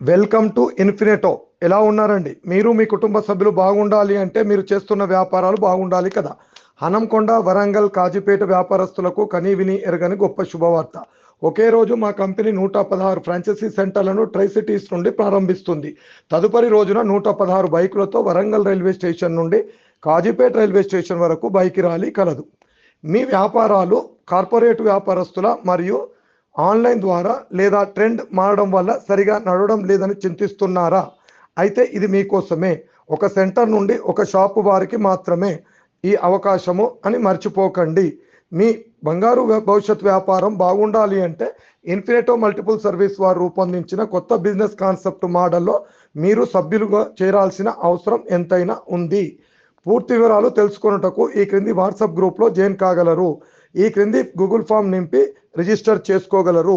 Welcome to ఇన్ఫినిటో. ఎలా ఉన్నారండి? మీరు మీ కుటుంబ సభ్యులు బాగుండాలి అంటే మీరు చేస్తున్న వ్యాపారాలు బాగుండాలి కదా. హనంకొండ వరంగల్ కాజీపేట వ్యాపారస్తులకు కనీవిని ఎరగని గొప్ప శుభవార్త. ఒకే రోజు మా కంపెనీ నూట పదహారు ఫ్రాంచైజీ సెంటర్లను ట్రై సిటీస్ నుండి ప్రారంభిస్తుంది. తదుపరి రోజున నూట పదహారు బైకులతో వరంగల్ రైల్వే స్టేషన్ నుండి కాజీపేట రైల్వే స్టేషన్ వరకు బైక్ ర్యాలీ కలదు. మీ వ్యాపారాలు కార్పొరేట్ వ్యాపారస్తుల మరియు ఆన్లైన్ ద్వారా లేదా ట్రెండ్ మారడం వల్ల సరిగా నడవడం లేదని చింతిస్తున్నారా? అయితే ఇది మీకోసమే. ఒక సెంటర్ నుండి ఒక షాపు వారికి మాత్రమే ఈ అవకాశము అని మర్చిపోకండి. మీ బంగారు భవిష్యత్ వ్యాపారం బాగుండాలి అంటే ఇన్ఫినిటో మల్టిపుల్ సర్వీస్ వారు రూపొందించిన కొత్త బిజినెస్ కాన్సెప్ట్ మోడల్లో మీరు సభ్యులుగా చేరాల్సిన అవసరం ఎంతైనా ఉంది. పూర్తి వివరాలు తెలుసుకొనుటకు ఈ క్రింది వాట్సాప్ గ్రూప్లో జాయిన్ కాగలరు. ఈ క్రింది గూగుల్ ఫామ్ నింపి రిజిస్టర్ చేసుకోగలరు.